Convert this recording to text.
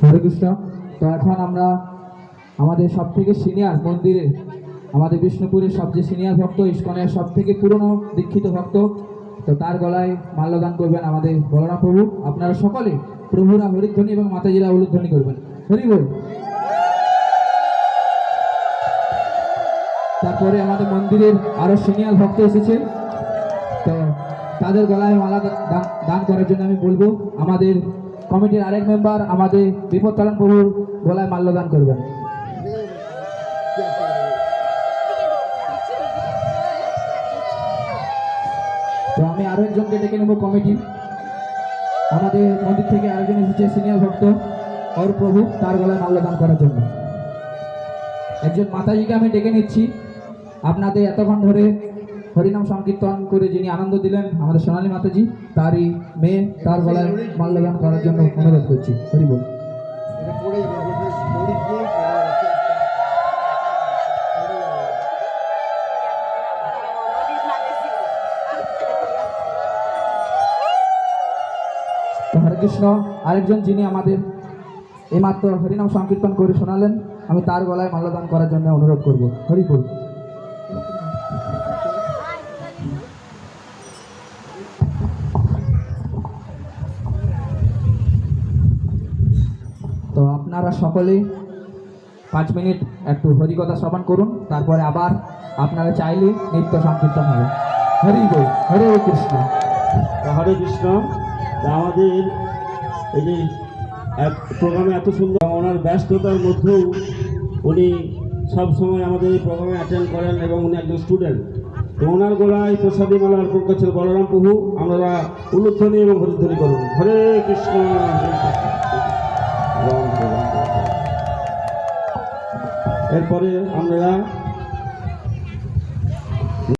হরে কৃষ্ণ। তো এখন আমরা আমাদের সব থেকে সিনিয়র মন্দিরে, আমাদের বিষ্ণুপুরের সবচেয়ে সিনিয়র ভক্ত, ইস্কনের সব থেকে পুরনো দীক্ষিত ভক্ত, তো তার গলায় মাল্যদান করবেন আমাদের বলরাম প্রভু। আপনারা সকলে প্রভুরা, হরিধ্বনি এবং মাতাজিরা উলুধ্বনি করবেন। হরি বল। তারপরে আমাদের মন্দিরের আরও সিনিয়র ভক্ত এসেছে তো তাদের গলায় মালা দান করার জন্য আমি বলব, আমাদের কমিটির আরেক মেম্বার আমাদের বিপদ তালন প্রভুর গলায় মাল্যদান করবেন। তো আমি আরও একজনকে ডেকে নেব কমিটি। আমাদের মন্দির থেকে আরেকজন এসেছে, সিনিয়র ভক্ত অর প্রভু, তার গলায় মাল্যদান করার জন্য। একজন মাতাজিকে আমি ডেকে নিচ্ছি। আপনাদের এতক্ষণ ধরে হরিনাম সংকীর্তন করে যিনি আনন্দ দিলেন, আমাদের সোনালী মাতাজি, তারই মেয়ে, তার গলায় মাল্যদান করার জন্য অনুরোধ করছি। হরি বল। কৃষ্ণ, আরেকজন যিনি আমাদের এইমাত্র হরিনাম সংকীর্তন করে শোনালেন, আমি তার গলায় মাল্যদান করার জন্য অনুরোধ করব। হরি তো আপনারা সকলে পাঁচ মিনিট একটু হরিকথা শ্রবণ করুন, তারপরে আবার আপনারা চাইলে নৃত্য সংকীর্তন হবে। হরি বল, হরে কৃষ্ণ। হরে কৃষ্ণ আমাদের এই যে এক প্রোগ্রামে এত সুন্দর ওনার ব্যস্ততার মধ্যেও উনি সব সময় আমাদের এই প্রোগ্রামে অ্যাটেন্ড করেন এবং উনি একজন স্টুডেন্ট তো ওনার গোড়ায় প্রসাদী মালা অর্পণ করছেন বলরাম প্রভু। আমরা উলুধ্বনি এবং হরিধ্বনি করুন। হরে কৃষ্ণ। এরপরে আমরা